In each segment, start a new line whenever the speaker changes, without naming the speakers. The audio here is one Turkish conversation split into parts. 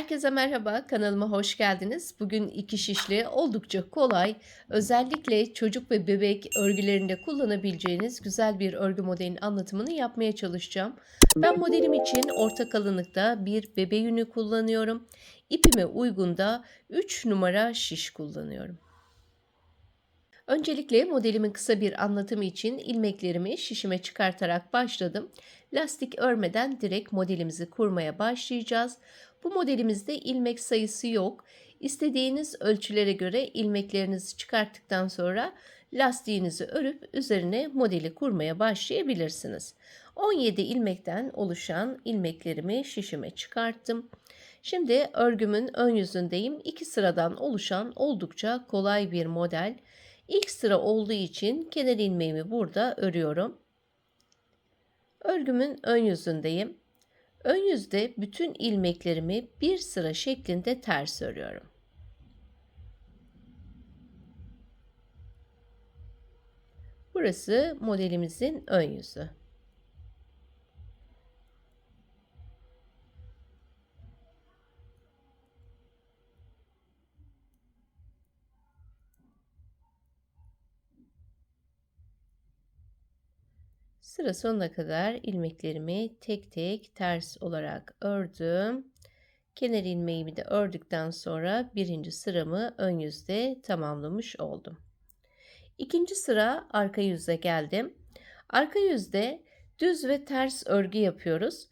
Herkese merhaba, kanalıma hoş geldiniz. Bugün iki şişli oldukça kolay, özellikle çocuk ve bebek örgülerinde kullanabileceğiniz güzel bir örgü modelinin anlatımını yapmaya çalışacağım. Ben modelim için orta kalınlıkta bir bebe yünü kullanıyorum. İpime uygun da 3 numara şiş kullanıyorum. Öncelikle modelimin kısa bir anlatımı için ilmeklerimi şişime çıkartarak başladım. Lastik örmeden direkt modelimizi kurmaya başlayacağız. Bu modelimizde ilmek sayısı yok. İstediğiniz ölçülere göre ilmeklerinizi çıkarttıktan sonra lastiğinizi örüp üzerine modeli kurmaya başlayabilirsiniz. 17 ilmekten oluşan ilmeklerimi şişime çıkarttım. Şimdi örgümün ön yüzündeyim. İki sıradan oluşan oldukça kolay bir model. İlk sıra olduğu için kenar ilmeğimi burada örüyorum. Örgümün ön yüzündeyim. Ön yüzde bütün ilmeklerimi bir sıra şeklinde ters örüyorum. Burası modelimizin ön yüzü. Sıra sonuna kadar ilmeklerimi tek tek ters olarak ördüm. Kenar ilmeğimi de ördükten sonra birinci sıramı ön yüzde tamamlamış oldum. İkinci sıra arka yüze geldim. Arka yüzde düz ve ters örgü yapıyoruz.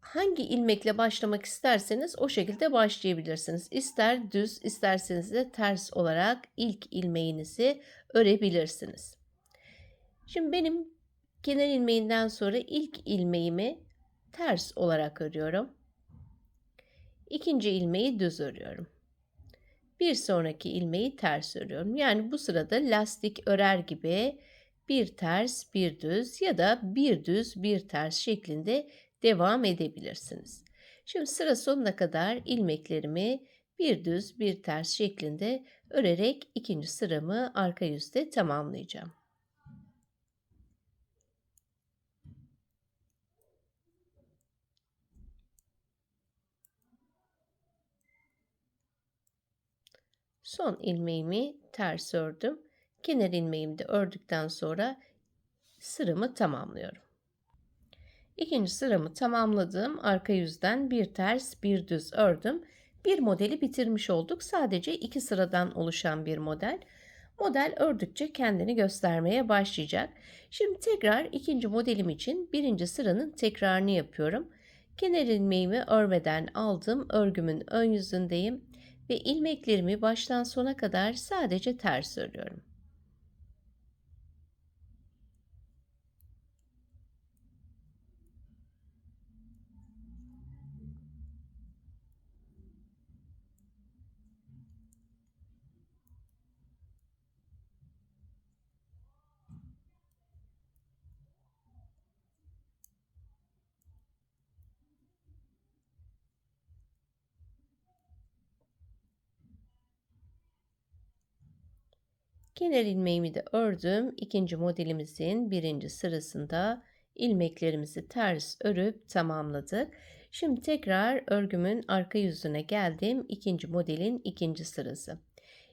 Hangi ilmekle başlamak isterseniz o şekilde başlayabilirsiniz. İster düz isterseniz de ters olarak ilk ilmeğinizi örebilirsiniz. Şimdi benim Kenar ilmeğinden sonra ilk ilmeğimi ters olarak örüyorum. İkinci ilmeği düz örüyorum. Bir sonraki ilmeği ters örüyorum. Yani bu sırada lastik örer gibi bir ters, bir düz ya da bir düz, bir ters şeklinde devam edebilirsiniz. Şimdi sıra sonuna kadar ilmeklerimi bir düz, bir ters şeklinde örerek ikinci sıramı arka yüzde tamamlayacağım. Son ilmeğimi ters ördüm. Kenar ilmeğimi de ördükten sonra sıramı tamamlıyorum. İkinci sıramı tamamladım. Arka yüzden bir ters bir düz ördüm. Bir modeli bitirmiş olduk. Sadece iki sıradan oluşan bir model. Model ördükçe kendini göstermeye başlayacak. Şimdi tekrar ikinci modelim için birinci sıranın tekrarını yapıyorum. Kenar ilmeğimi örmeden aldım. Örgümün ön yüzündeyim ve ilmeklerimi baştan sona kadar sadece ters örüyorum. Kenar ilmeğimi de ördüm. İkinci modelimizin birinci sırasında ilmeklerimizi ters örüp tamamladık. Şimdi tekrar örgümün arka yüzüne geldim. İkinci modelin ikinci sırası.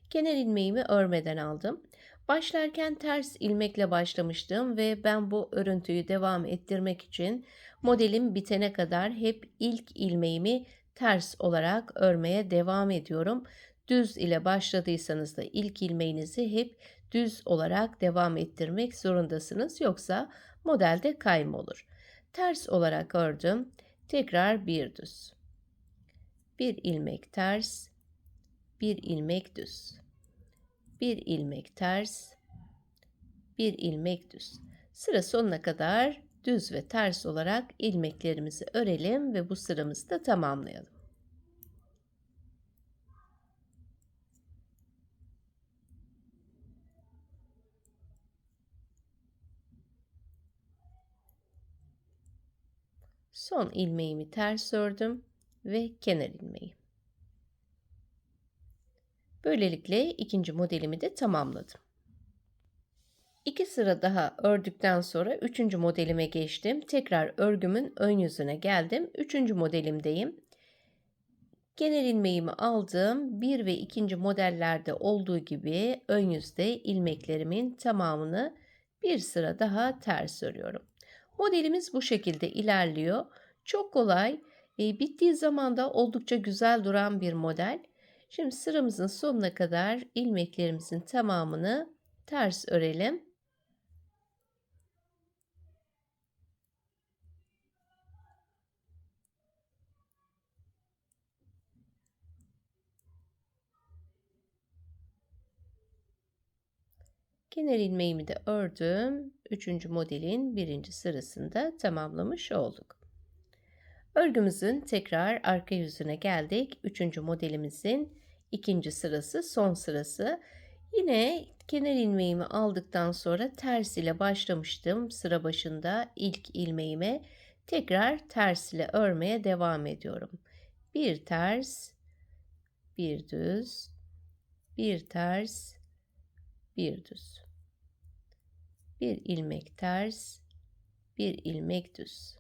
Kenar ilmeğimi örmeden aldım. Başlarken ters ilmekle başlamıştım ve ben bu örüntüyü devam ettirmek için modelim bitene kadar hep ilk ilmeğimi ters olarak örmeye devam ediyorum düz ile başladıysanız da ilk ilmeğinizi hep düz olarak devam ettirmek zorundasınız. Yoksa modelde kayma olur. Ters olarak ördüm. Tekrar bir düz. Bir ilmek ters, bir ilmek düz. Bir ilmek ters, bir ilmek düz. Sıra sonuna kadar düz ve ters olarak ilmeklerimizi örelim ve bu sıramızı da tamamlayalım. Son ilmeğimi ters ördüm ve kenar ilmeği. Böylelikle ikinci modelimi de tamamladım. İki sıra daha ördükten sonra üçüncü modelime geçtim. Tekrar örgümün ön yüzüne geldim. Üçüncü modelimdeyim. Genel ilmeğimi aldım. Bir ve ikinci modellerde olduğu gibi ön yüzde ilmeklerimin tamamını bir sıra daha ters örüyorum. Modelimiz bu şekilde ilerliyor. Çok kolay. E, bittiği zaman da oldukça güzel duran bir model. Şimdi sıramızın sonuna kadar ilmeklerimizin tamamını ters örelim. Kenar ilmeğimi de ördüm. Üçüncü modelin birinci sırasında tamamlamış olduk. Örgümüzün tekrar arka yüzüne geldik. Üçüncü modelimizin ikinci sırası son sırası. Yine kenar ilmeğimi aldıktan sonra ters ile başlamıştım. Sıra başında ilk ilmeğime tekrar ters ile örmeye devam ediyorum. Bir ters, bir düz, bir ters, bir düz. Bir ilmek ters, bir ilmek düz.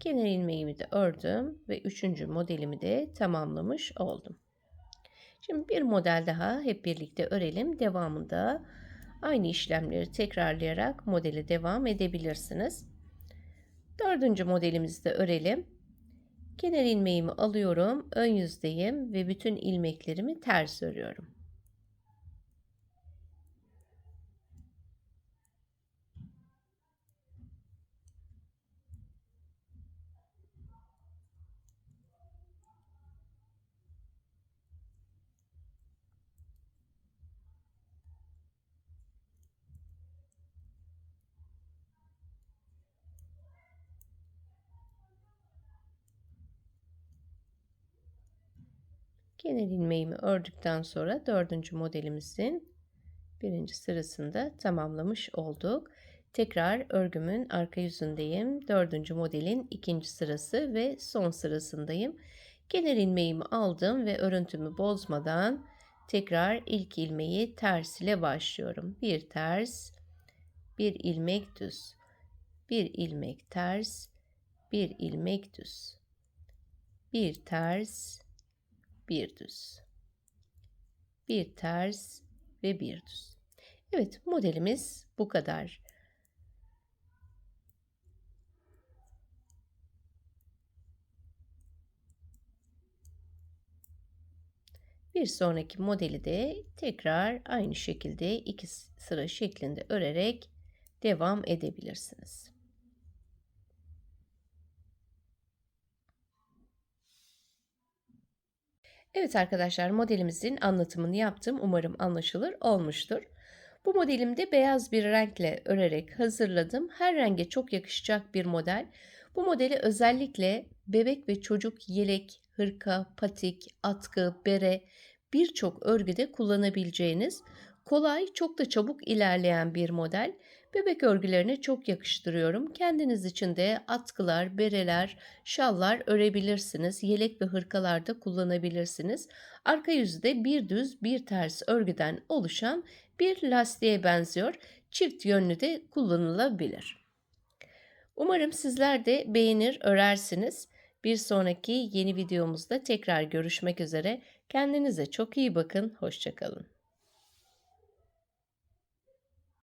Kenar ilmeğimi de ördüm ve üçüncü modelimi de tamamlamış oldum. Şimdi bir model daha hep birlikte örelim. Devamında aynı işlemleri tekrarlayarak modele devam edebilirsiniz. Dördüncü modelimizi de örelim. Kenar ilmeğimi alıyorum. Ön yüzdeyim ve bütün ilmeklerimi ters örüyorum. Kenar ilmeğimi ördükten sonra dördüncü modelimizin birinci sırasında tamamlamış olduk. Tekrar örgümün arka yüzündeyim. Dördüncü modelin ikinci sırası ve son sırasındayım. Kenar ilmeğimi aldım ve örüntümü bozmadan tekrar ilk ilmeği ters ile başlıyorum. Bir ters, bir ilmek düz, bir ilmek ters, bir ilmek düz, bir ters, bir düz. Bir ters ve bir düz. Evet modelimiz bu kadar. Bir sonraki modeli de tekrar aynı şekilde iki sıra şeklinde örerek devam edebilirsiniz. Evet arkadaşlar modelimizin anlatımını yaptım. Umarım anlaşılır olmuştur. Bu modelimde beyaz bir renkle örerek hazırladım. Her renge çok yakışacak bir model. Bu modeli özellikle bebek ve çocuk yelek, hırka, patik, atkı, bere birçok örgüde kullanabileceğiniz kolay, çok da çabuk ilerleyen bir model. Bebek örgülerine çok yakıştırıyorum. Kendiniz için de atkılar, bereler, şallar örebilirsiniz. Yelek ve hırkalar da kullanabilirsiniz. Arka yüzü de bir düz bir ters örgüden oluşan bir lastiğe benziyor. Çift yönlü de kullanılabilir. Umarım sizler de beğenir, örersiniz. Bir sonraki yeni videomuzda tekrar görüşmek üzere. Kendinize çok iyi bakın. Hoşçakalın.